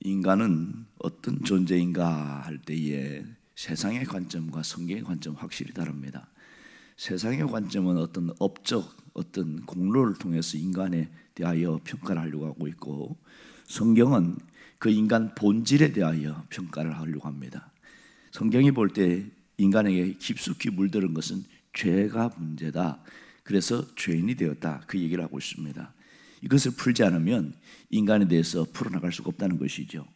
인간은 어떤 존재인가 할 때에 세상의 관점과 성경의 관점 확실히 다릅니다. 세상의 관점은 어떤 업적, 어떤 공로를 통해서 인간에 대하여 평가를 하려고 하고 있고 성경은 그 인간 본질에 대하여 평가를 하려고 합니다. 성경이 볼 때 인간에게 깊숙이 물들은 것은 죄가 문제다. 그래서 죄인이 되었다. 그 얘기를 하고 있습니다. 이것을 풀지 않으면 인간에 대해서 풀어나갈 수가 없다는 것이죠.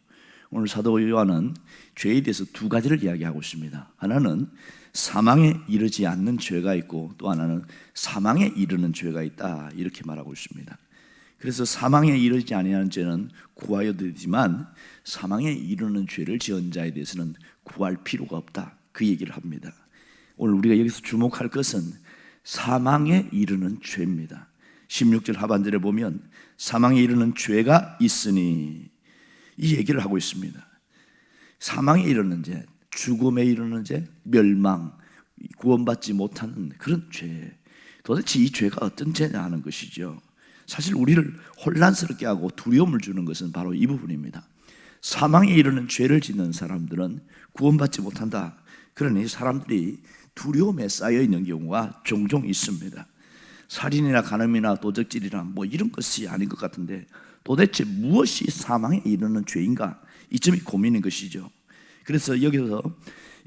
오늘 사도 요한은 죄에 대해서 두 가지를 이야기하고 있습니다. 하나는 사망에 이르지 않는 죄가 있고 또 하나는 사망에 이르는 죄가 있다. 이렇게 말하고 있습니다. 그래서 사망에 이르지 아니하는 죄는 구하여 되지만 사망에 이르는 죄를 지은 자에 대해서는 구할 필요가 없다. 그 얘기를 합니다. 오늘 우리가 여기서 주목할 것은 사망에 이르는 죄입니다. 16절 하반절에 보면 사망에 이르는 죄가 있으니 이 얘기를 하고 있습니다. 사망에 이르는 죄, 죽음에 이르는 죄, 멸망, 구원받지 못하는 그런 죄. 도대체 이 죄가 어떤 죄냐 하는 것이죠. 사실 우리를 혼란스럽게 하고 두려움을 주는 것은 바로 이 부분입니다. 사망에 이르는 죄를 짓는 사람들은 구원받지 못한다. 그러니 사람들이 두려움에 쌓여 있는 경우가 종종 있습니다. 살인이나 간음이나 도적질이나 뭐 이런 것이 아닌 것 같은데 도대체 무엇이 사망에 이르는 죄인가? 이 점이 고민인 것이죠. 그래서 여기서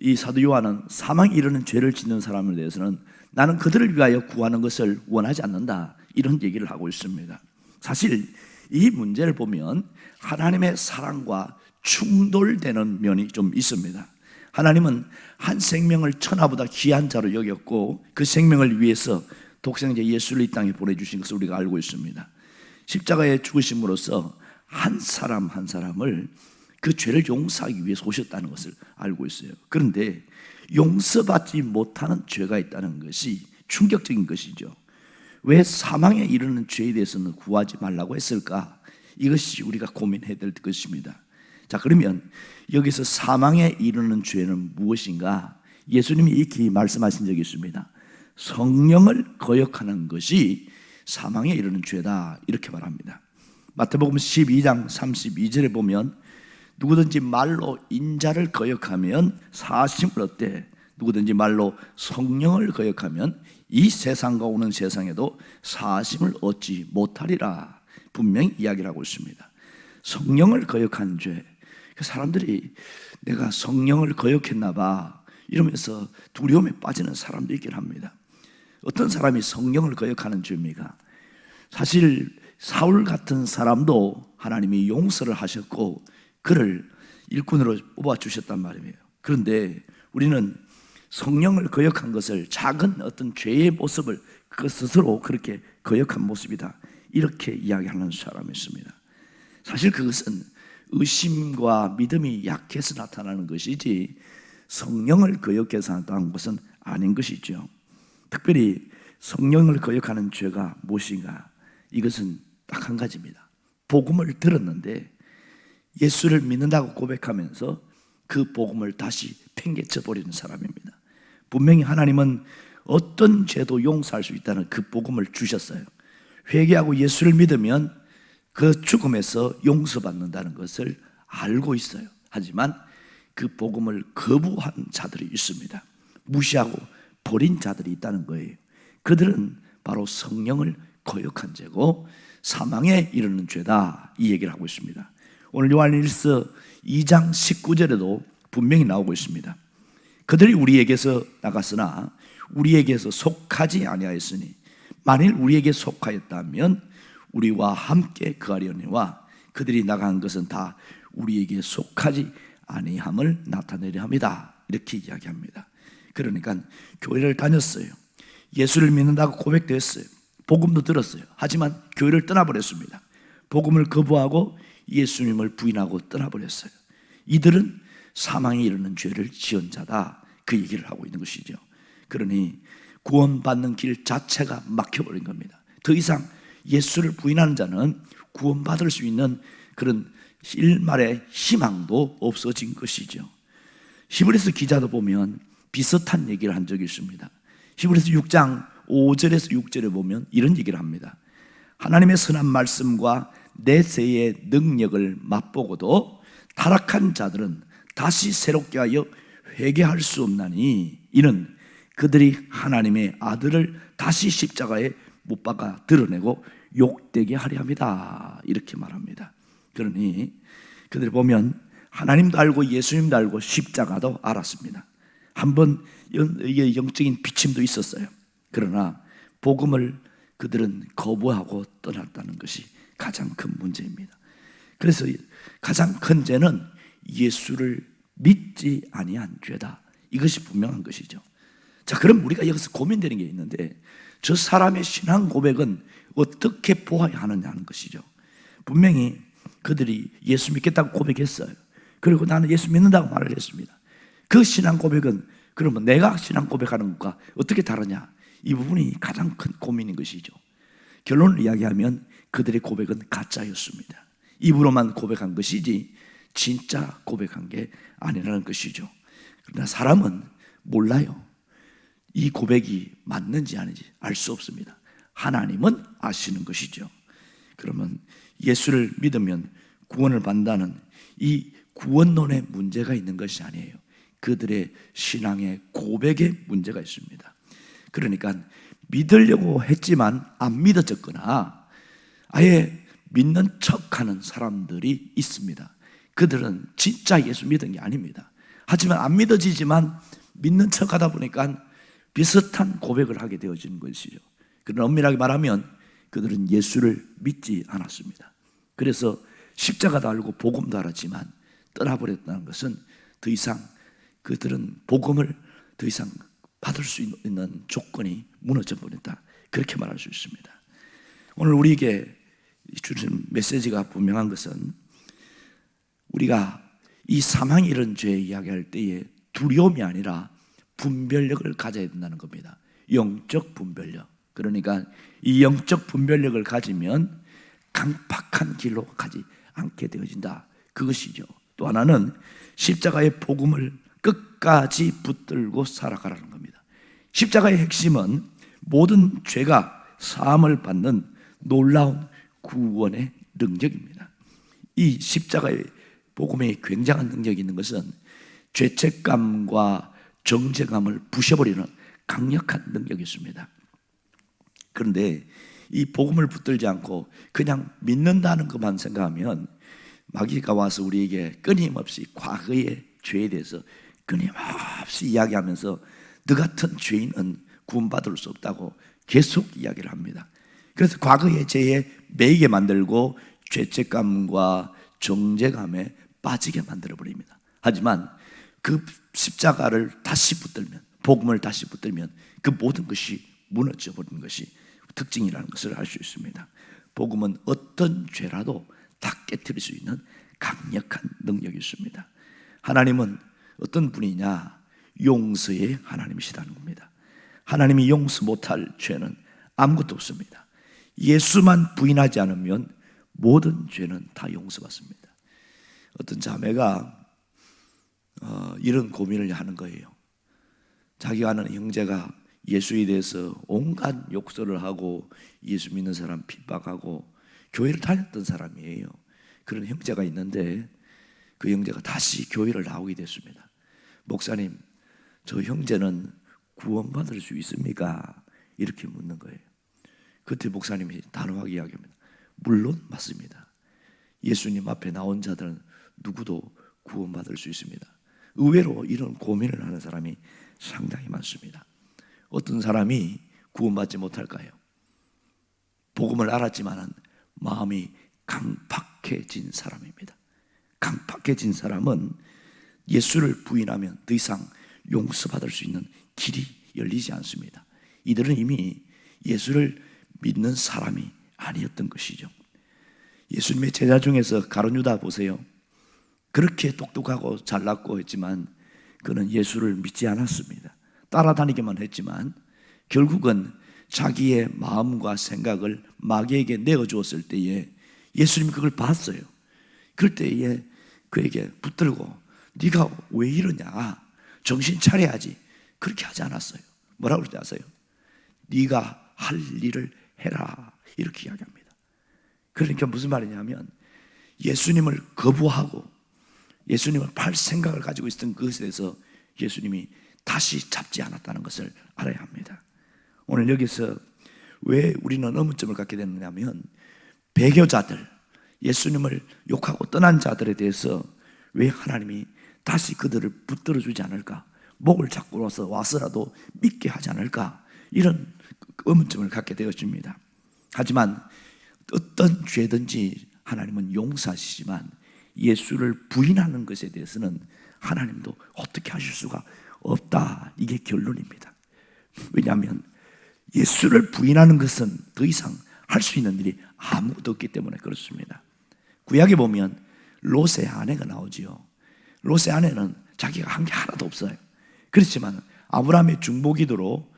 이 사도 요한은 사망에 이르는 죄를 짓는 사람에 대해서는 나는 그들을 위하여 구하는 것을 원하지 않는다. 이런 얘기를 하고 있습니다. 사실 이 문제를 보면 하나님의 사랑과 충돌되는 면이 좀 있습니다. 하나님은 한 생명을 천하보다 귀한 자로 여겼고 그 생명을 위해서 독생자 예수를 이 땅에 보내주신 것을 우리가 알고 있습니다. 십자가에 죽으심으로써 한 사람 한 사람을 그 죄를 용서하기 위해서 오셨다는 것을 알고 있어요. 그런데 용서받지 못하는 죄가 있다는 것이 충격적인 것이죠. 왜 사망에 이르는 죄에 대해서는 구하지 말라고 했을까? 이것이 우리가 고민해야 될 것입니다. 자, 그러면 여기서 사망에 이르는 죄는 무엇인가? 예수님이 이렇게 말씀하신 적이 있습니다. 성령을 거역하는 것이 사망에 이르는 죄다. 이렇게 말합니다. 마태복음 12장 32절에 보면 누구든지 말로 인자를 거역하면 사심을 얻되 누구든지 말로 성령을 거역하면 이 세상과 오는 세상에도 사심을 얻지 못하리라 분명히 이야기를 하고 있습니다. 성령을 거역한 죄. 그 사람들이 내가 성령을 거역했나 봐 이러면서 두려움에 빠지는 사람도 있긴 합니다. 어떤 사람이 성령을 거역하는 죄입니까? 사실 사울 같은 사람도 하나님이 용서를 하셨고 그를 일꾼으로 뽑아 주셨단 말이에요. 그런데 우리는 성령을 거역한 것을 작은 어떤 죄의 모습을 그 스스로 그렇게 거역한 모습이다. 이렇게 이야기하는 사람이 있습니다. 사실 그것은 의심과 믿음이 약해서 나타나는 것이지 성령을 거역해서 나타난 것은 아닌 것이죠. 특별히 성령을 거역하는 죄가 무엇인가? 이것은 딱 한 가지입니다. 복음을 들었는데 예수를 믿는다고 고백하면서 그 복음을 다시 팽개쳐 버리는 사람입니다. 분명히 하나님은 어떤 죄도 용서할 수 있다는 그 복음을 주셨어요. 회개하고 예수를 믿으면 그 죽음에서 용서받는다는 것을 알고 있어요. 하지만 그 복음을 거부한 자들이 있습니다. 무시하고 버린 자들이 있다는 거예요. 그들은 바로 성령을 거역한 죄고 사망에 이르는 죄다 이 얘기를 하고 있습니다. 오늘 요한일서 2장 19절에도 분명히 나오고 있습니다. 그들이 우리에게서 나갔으나 우리에게서 속하지 아니하였으니 만일 우리에게 속하였다면 우리와 함께 그하려니와 그들이 나간 것은 다 우리에게 속하지 아니함을 나타내려 합니다. 이렇게 이야기합니다. 그러니까 교회를 다녔어요. 예수를 믿는다고 고백됐어요. 복음도 들었어요. 하지만 교회를 떠나버렸습니다. 복음을 거부하고 예수님을 부인하고 떠나버렸어요. 이들은 사망에 이르는 죄를 지은 자다. 그 얘기를 하고 있는 것이죠. 그러니 구원받는 길 자체가 막혀버린 겁니다. 더 이상 예수를 부인하는 자는 구원받을 수 있는 그런 일말의 희망도 없어진 것이죠. 히브리스 기자도 보면 비슷한 얘기를 한 적이 있습니다. 히브리스 6장 5절에서 6절에 보면 이런 얘기를 합니다. 하나님의 선한 말씀과 내세의 능력을 맛보고도 타락한 자들은 다시 새롭게 하여 회개할 수 없나니 이는 그들이 하나님의 아들을 다시 십자가에 못 박아 드러내고 욕되게 하려 합니다. 이렇게 말합니다. 그러니 그들이 보면 하나님도 알고 예수님도 알고 십자가도 알았습니다. 한번 영적인 비침도 있었어요. 그러나 복음을 그들은 거부하고 떠났다는 것이 가장 큰 문제입니다. 그래서 가장 큰 죄는 예수를 믿지 아니한 죄다. 이것이 분명한 것이죠. 자, 그럼 우리가 여기서 고민되는 게 있는데 저 사람의 신앙 고백은 어떻게 보아야 하느냐 하는 것이죠. 분명히 그들이 예수 믿겠다고 고백했어요. 그리고 나는 예수 믿는다고 말을 했습니다. 그 신앙 고백은 그러면 내가 신앙 고백하는 것과 어떻게 다르냐? 이 부분이 가장 큰 고민인 것이죠. 결론을 이야기하면 그들의 고백은 가짜였습니다. 입으로만 고백한 것이지 진짜 고백한 게 아니라는 것이죠. 그러나 사람은 몰라요. 이 고백이 맞는지 아닌지 알 수 없습니다. 하나님은 아시는 것이죠. 그러면 예수를 믿으면 구원을 받는다는 이 구원론에 문제가 있는 것이 아니에요. 그들의 신앙의 고백에 문제가 있습니다. 그러니까 믿으려고 했지만 안 믿어졌거나 아예 믿는 척하는 사람들이 있습니다. 그들은 진짜 예수 믿은 게 아닙니다. 하지만 안 믿어지지만 믿는 척하다 보니까 비슷한 고백을 하게 되어지는 것이죠. 그런 엄밀하게 말하면 그들은 예수를 믿지 않았습니다. 그래서 십자가도 알고 복음도 알았지만 떠나버렸다는 것은 더 이상 그들은 복음을 더 이상 받을 수 있는 조건이 무너져 버린다. 그렇게 말할 수 있습니다. 오늘 우리에게 주신 메시지가 분명한 것은 우리가 이 사망이 이런 죄 이야기할 때에 두려움이 아니라 분별력을 가져야 된다는 겁니다. 영적 분별력. 그러니까 이 영적 분별력을 가지면 강팍한 길로 가지 않게 되어진다. 그것이죠. 또 하나는 십자가의 복음을 끝까지 붙들고 살아가라는 겁니다. 십자가의 핵심은 모든 죄가 사함을 받는 놀라운 구원의 능력입니다. 이 십자가의 복음에 굉장한 능력이 있는 것은 죄책감과 정죄감을 부셔버리는 강력한 능력이 있습니다. 그런데 이 복음을 붙들지 않고 그냥 믿는다는 것만 생각하면 마귀가 와서 우리에게 끊임없이 과거의 죄에 대해서 끊임없이 이야기하면서 너 같은 죄인은 구원받을 수 없다고 계속 이야기를 합니다. 그래서 과거의 죄에 매이게 만들고 죄책감과 정죄감에 빠지게 만들어 버립니다. 하지만 그 십자가를 다시 붙들면 복음을 다시 붙들면 그 모든 것이 무너져 버리는 것이 특징이라는 것을 알 수 있습니다. 복음은 어떤 죄라도 다 깨뜨릴 수 있는 강력한 능력이 있습니다. 하나님은 어떤 분이냐? 용서의 하나님이시다는 겁니다. 하나님이 용서 못할 죄는 아무것도 없습니다. 예수만 부인하지 않으면 모든 죄는 다 용서받습니다. 어떤 자매가 어, 이런 고민을 하는 거예요. 자기가 아는 형제가 예수에 대해서 온갖 욕설을 하고 예수 믿는 사람 핍박하고 교회를 다녔던 사람이에요. 그런 형제가 있는데 그 형제가 다시 교회를 나오게 됐습니다. 목사님, 저 형제는 구원받을 수 있습니까? 이렇게 묻는 거예요. 그때 목사님이 단호하게 이야기합니다. 물론 맞습니다. 예수님 앞에 나온 자들은 누구도 구원받을 수 있습니다. 의외로 이런 고민을 하는 사람이 상당히 많습니다. 어떤 사람이 구원받지 못할까요? 복음을 알았지만 마음이 강팍해진 사람입니다. 강팍해진 사람은 예수를 부인하면 더 이상 용서받을 수 있는 길이 열리지 않습니다. 이들은 이미 예수를 믿는 사람이 아니었던 것이죠. 예수님의 제자 중에서 가룟유다 보세요. 그렇게 똑똑하고 잘났고 했지만 그는 예수를 믿지 않았습니다. 따라다니기만 했지만 결국은 자기의 마음과 생각을 마귀에게 내어주었을 때에 예수님이 그걸 봤어요. 그럴 때에 그에게 붙들고 네가 왜 이러냐? 정신 차려야지. 그렇게 하지 않았어요. 뭐라고 그러지 아세요? 네가 할 일을 해라. 이렇게 이야기합니다. 그러니까 무슨 말이냐면 예수님을 거부하고 예수님을 팔 생각을 가지고 있었던 그것에 대해서 예수님이 다시 잡지 않았다는 것을 알아야 합니다. 오늘 여기서 왜 우리는 의문점을 갖게 되느냐면 배교자들, 예수님을 욕하고 떠난 자들에 대해서 왜 하나님이 다시 그들을 붙들어 주지 않을까? 목을 잡고 와서 와서라도 믿게 하지 않을까? 이런 의문점을 갖게 되었습니다. 하지만 어떤 죄든지 하나님은 용서하시지만 예수를 부인하는 것에 대해서는 하나님도 어떻게 하실 수가 없다. 이게 결론입니다. 왜냐하면 예수를 부인하는 것은 더 이상 할 수 있는 일이 아무것도 없기 때문에 그렇습니다. 구약에 보면 롯의 아내가 나오지요. 롯의 아내는 자기가 한 게 하나도 없어요. 그렇지만 아브라함의 중보기도로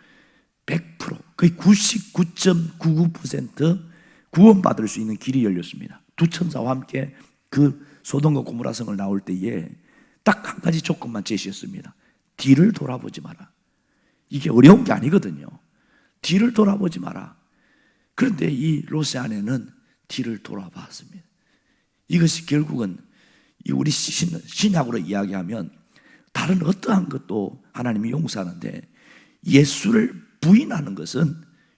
100% 거의 99.99% 구원받을 수 있는 길이 열렸습니다. 두 천사와 함께 그 소돔과 고모라성을 나올 때에 딱 한 가지 조건만 제시했습니다. 뒤를 돌아보지 마라. 이게 어려운 게 아니거든요. 뒤를 돌아보지 마라. 그런데 이 롯의 아내는 뒤를 돌아봤습니다. 이것이 결국은 이 우리 신, 신약으로 이야기하면 다른 어떠한 것도 하나님이 용서하는데 예수를 부인하는 것은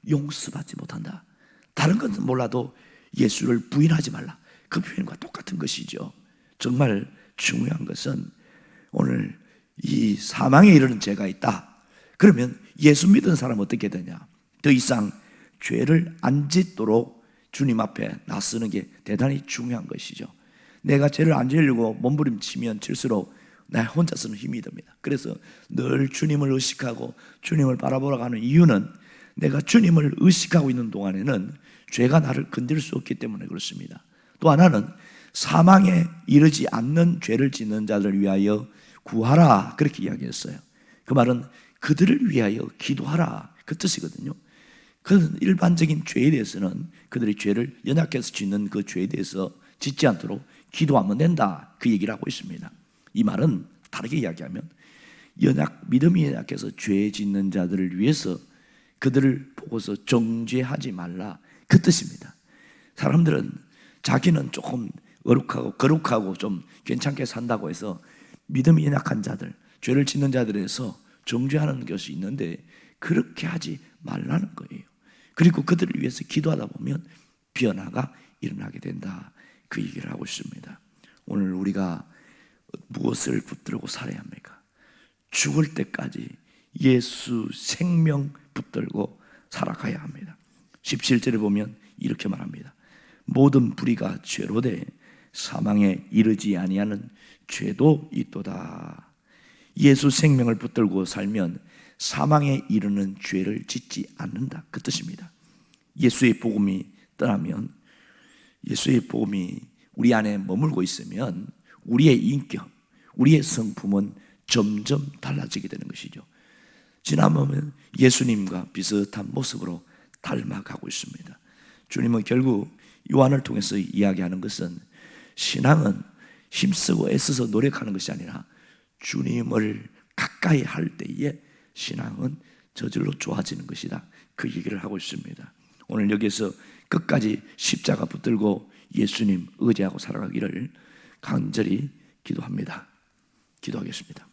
용서받지 못한다. 다른 것은 몰라도 예수를 부인하지 말라. 그 표현과 똑같은 것이죠. 정말 중요한 것은 오늘 이 사망에 이르는 죄가 있다. 그러면 예수 믿은 사람은 어떻게 되냐? 더 이상 죄를 안 짓도록 주님 앞에 나서는 게 대단히 중요한 것이죠. 내가 죄를 안 지으려고 몸부림치면 칠수록 나 혼자서는 힘이 듭니다. 그래서 늘 주님을 의식하고 주님을 바라보러 가는 이유는 내가 주님을 의식하고 있는 동안에는 죄가 나를 건들 수 없기 때문에 그렇습니다. 또 하나는 사망에 이르지 않는 죄를 짓는 자들을 위하여 구하라 그렇게 이야기했어요. 그 말은 그들을 위하여 기도하라 그 뜻이거든요. 그 일반적인 죄에 대해서는 그들의 죄를 연약해서 짓는 그 죄에 대해서 짓지 않도록 기도하면 된다 그 얘기를 하고 있습니다. 이 말은 다르게 이야기하면 연약 믿음이 연약해서 죄 짓는 자들을 위해서 그들을 보고서 정죄하지 말라 그 뜻입니다. 사람들은 자기는 조금 어룩하고 거룩하고 좀 괜찮게 산다고 해서 믿음이 연약한 자들, 죄를 짓는 자들에서 정죄하는 것이 있는데 그렇게 하지 말라는 거예요. 그리고 그들을 위해서 기도하다 보면 변화가 일어나게 된다. 그 얘기를 하고 있습니다. 오늘 우리가 무엇을 붙들고 살아야 합니까? 죽을 때까지 예수 생명 붙들고 살아가야 합니다. 17절에 보면 이렇게 말합니다. 모든 불의가 죄로 돼 사망에 이르지 아니하는 죄도 있도다. 예수 생명을 붙들고 살면 사망에 이르는 죄를 짓지 않는다. 그 뜻입니다. 예수의 복음이 떠나면 예수의 복음이 우리 안에 머물고 있으면 우리의 인격, 우리의 성품은 점점 달라지게 되는 것이죠. 지나보면 예수님과 비슷한 모습으로 닮아가고 있습니다. 주님은 결국 요한을 통해서 이야기하는 것은 신앙은 힘쓰고 애써서 노력하는 것이 아니라 주님을 가까이 할 때에 신앙은 저절로 좋아지는 것이다. 그 얘기를 하고 있습니다. 오늘 여기서 끝까지 십자가 붙들고 예수님 의지하고 살아가기를 간절히 기도합니다. 기도하겠습니다.